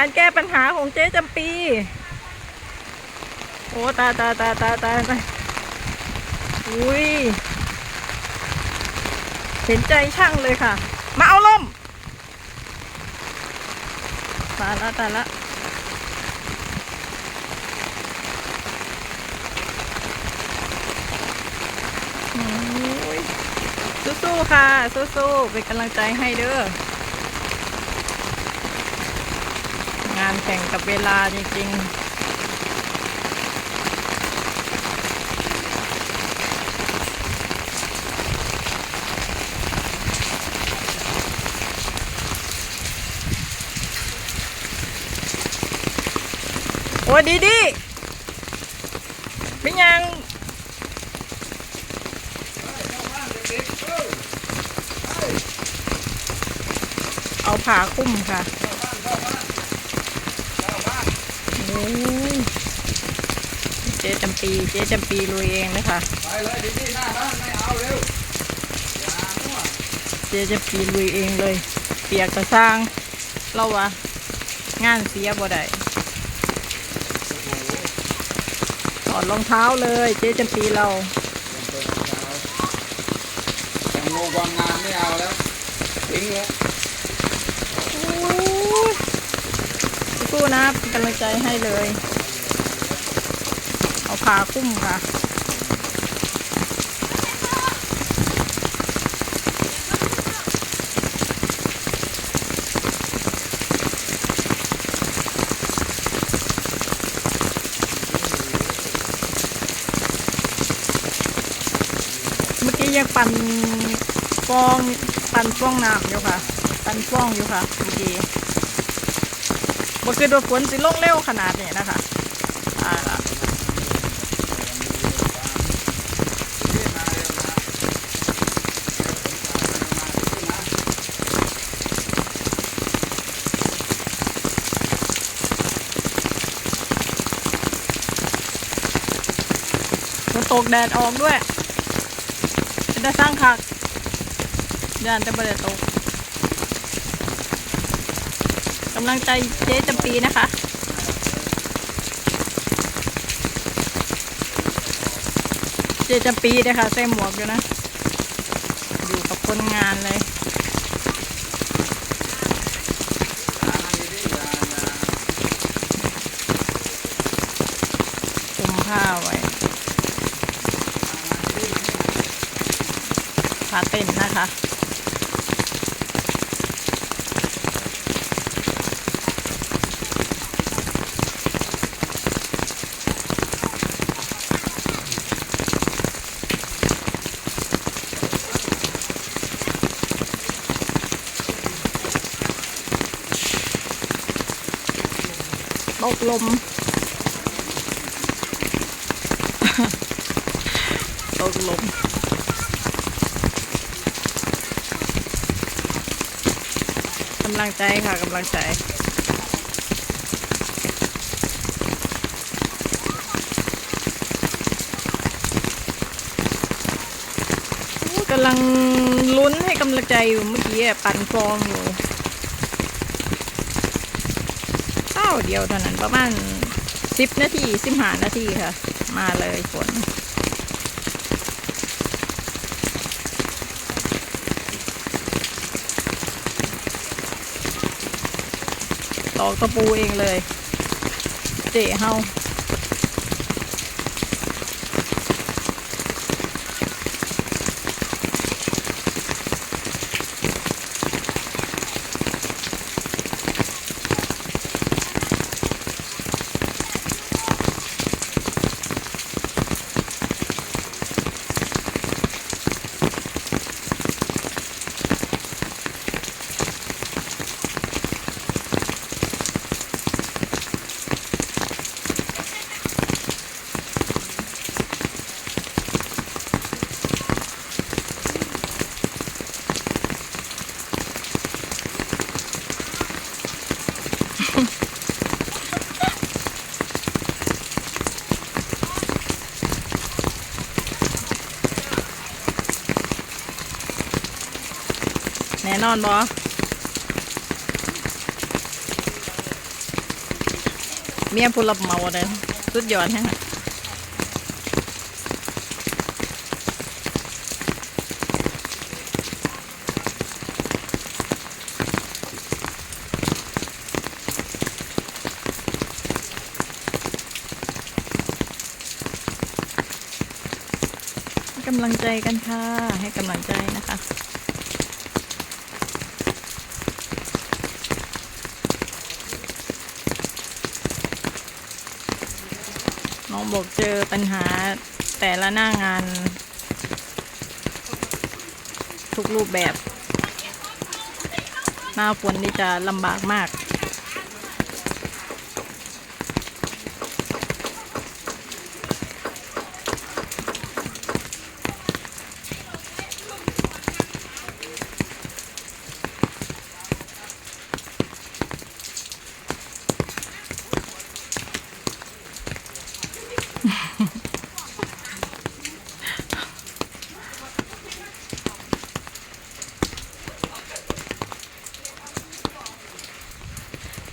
การแก้ปัญหาของเจ๊จำปี โอ้ตาตาตาตาตาตาอุ้ย เห็นใจช่างเลยค่ะ มาเอาล่มตาละตาละโอ้ยสู้ๆค่ะ สู้ๆเป็นกำลังใจให้เด้อ งานแข่งกับเวลาจริงๆโอ้ดีดีเป็นยังเอาผ้าคุ้มค่ะ โอ้ ยเจ๊จำปีเจ๊จำปีลุยเองนะคะไปเลยดีๆหน้าบ้านไม่เอาเร็วอย่ามั่วเจ๊จำปีลุยเองเลย เปียกกระสร้างเราวะงานเสียบ่ได้ถอดรองเท้าเลย เจ๊จำปีเรายังงงความงานไม่เอาแล้วทิ้งเลย สู้ๆนะเป็นกำลังใจให้เลย เอาผ้าคุ้มค่ะเมื่อกี้ยังปั่นฟองปั่นฟองน้ำอยู่ค่ะ ปั่นฟองอยู่ค่ะเมื่อกี้ บ่คือว่าฝนสิลงเร็วขนาดนี้นะคะอ่าล่ะฝนตกแดดออกด้วยเป็นตาสร้างคักยานจะบ่ได้ตก กำลังใจเจ๊จำปีนะคะเจ๊จำปีนะคะใส่หมวกอยู่นะ อยู่กับคนงานเลย คุมผ้าไว้ผ้าเต้นนะคะ ตกลม ตกลมกำลังใจค่ะกำลังใจกำลังลุ้นให้กำลังใจอยู่เมื่อกี้ปั่นฟองอยู่ ข้าวเดียวเท่านั้นประมาณสิบนาทีสิบห้านาทีค่ะ มาเลยฝนตอกตะปูเองเลย เจ๋เฮา น่นอนบอเมียผู้รับเมาเลยสุดยอดแฮะให้กำลังใจกันค่ะ ให้กำลังใจนะคะ น้อง บอกเจอปัญหาแต่ละหน้างาน ทุกรูปแบบ หน้าฝนนี่จะลำบากมาก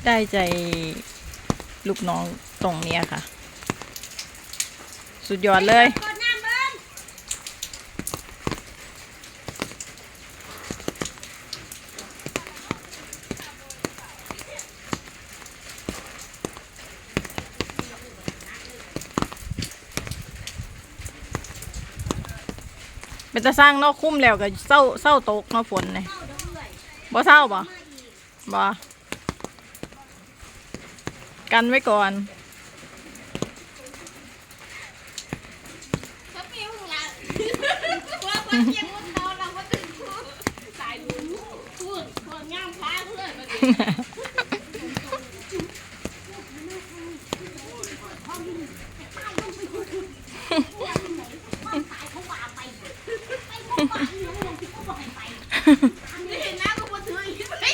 ได้ใจลูกน้องตรงเนี้ยค่ะ สุดยอดเลย เป็นตาสร้างนอกคุ้มแล้วก็เศร้าเศร้าตกเนอฝนเลยบ่เศร้าบ่บ่ กันไว้ก่อนเขายวละว่าว่าเพียงคนเราเราก็ถึงคู่สายบุญพูดพองามค้าเพื่อนมาดินี่เห็นหน้าก็มาถืออีกไป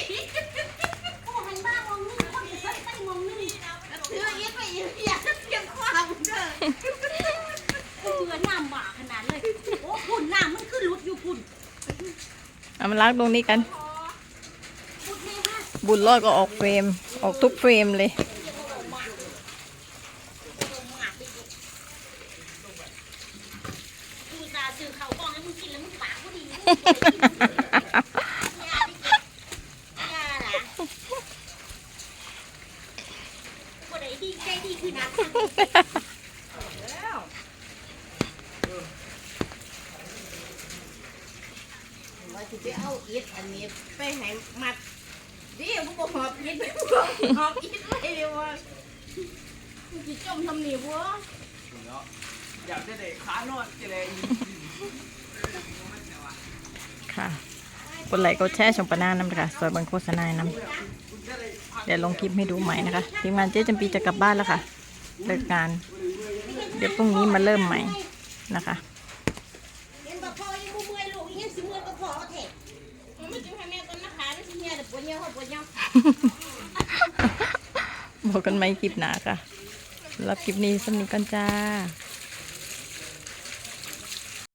โอ้หันบ้ามองนี่คนเดียวไปมองนี่ถืออีกไปอีกอยากจะเพียงความเด้อ เสือน้ำหมาขนาดเลย โอ้พุ่นน้ำมันขึ้นรุดอยู่พุ่น เอา มาล้างตรงนี้กัน บุญรอดก็ออกเฟรม ออกทุกเฟรมเลย ดูตาสื่อเขากองให้มึงกินแล้วมึงปากก็ดีนะยาดิยาล่ะคนไหนดีใจดีคือน้ำว่าจะไปเอาอิฐอันนี้ไปให้มัดดิมึงบอกหอบอิฐไปหอบอิฐไปเลยว่ามึงจะจมทำหนีวะอยากจะได้ขานอนจะได้ค่ะกดไลค์กดแชร์ช่องปะหน้าน้ำนะคะสวยบังโฆษณาน้ำเดี๋ยวลงคลิปให้ดูใหม่นะคะทีมงานเจ๊จำปีจะกลับบ้านแล้วค่ะเลิกงาน เดี๋ยวพรุ่งนี้มาเริ่มใหม่นะคะ เห็นบ่พอยังบ่เมื่อยลูกยังสิเมื่อก็พอเอาเถอะ บอกกันไหมคลิปหนาค่ะรับคลิปนี้สำนีกันจ้า